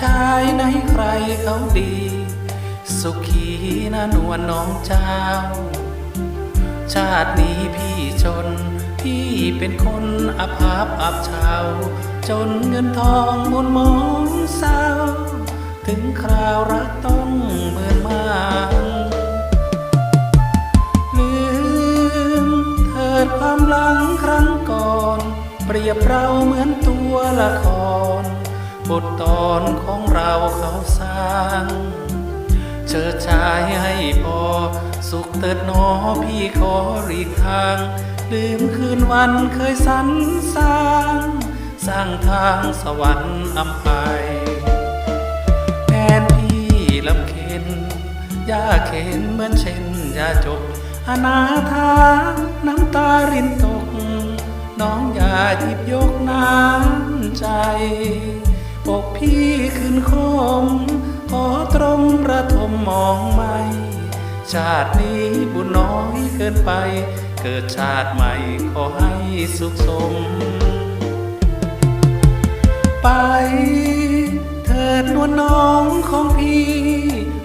ชายไหนใครเขาดี สุขีนะนวลน้องเจ้า ชาตินี้พี่จน พี่เป็นคนอภาพอับเฉาจนเงินทองมุนมองเศร้า ถึงคราวรักต้องเมือนมางลืมเถิดความหลังครั้งก่อน เปรียบเราเหมือนตัวละคร บทตอนของเราเขาสร้าง เชิดชายให้พอ สุขเติดหนอพี่ขอหลีกทาง ลืมคืนวันเคยสรรสร้าง สร้างทางสวรรค์อำไพแทนพี่ลำเค็นยาเข็นเหมือนเช่นยาจกอนาถาน้ำตารินตก น้องอย่าหยิบยกน้ำใจ อกพี่ขึ้นคม ขอตรงระทมมองไม่ชาตินี้บุญน้อยเกินไป เกิดชาติใหม่ขอให้สุขสม ไป เถิดนวลน้องของพี่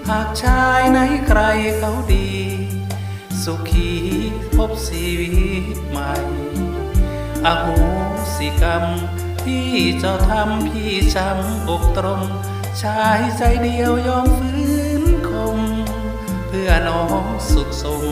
หากชายไหนใครเขาดี สุขีพบชีวิตใหม่อโหสิกรรม ที่เจ้าทำพี่ช้ำอกตรมชายใจเดียวยอมฟื้นคง เพื่อน้องสุขสม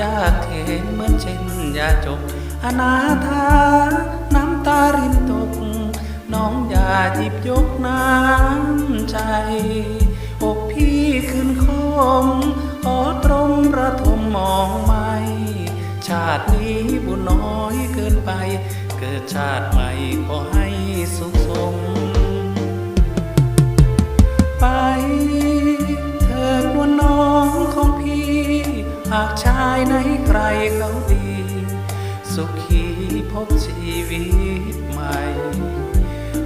ยากเข็นเหมือนเช่นยาจกอนาถาน้ำตารินตก น้องอย่าหยิบยกน้ำใจ อกพี่ขึ้นคมขอตรงระทมมองไม่ชาตินี้บุญน้อยเกินไป เกิดชาติใหม่ขอให้สุขสม ไปากชายไหนใครเขาดี สุขีพบชีวิตใหม่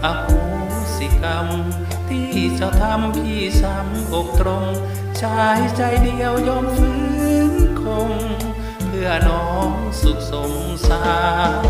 อโหสิกรรม ที่จะทำพี่ซ้ำอกตรง ชายใจเดียวยอมฟื้นคง เพื่อน้องสุขสมสาร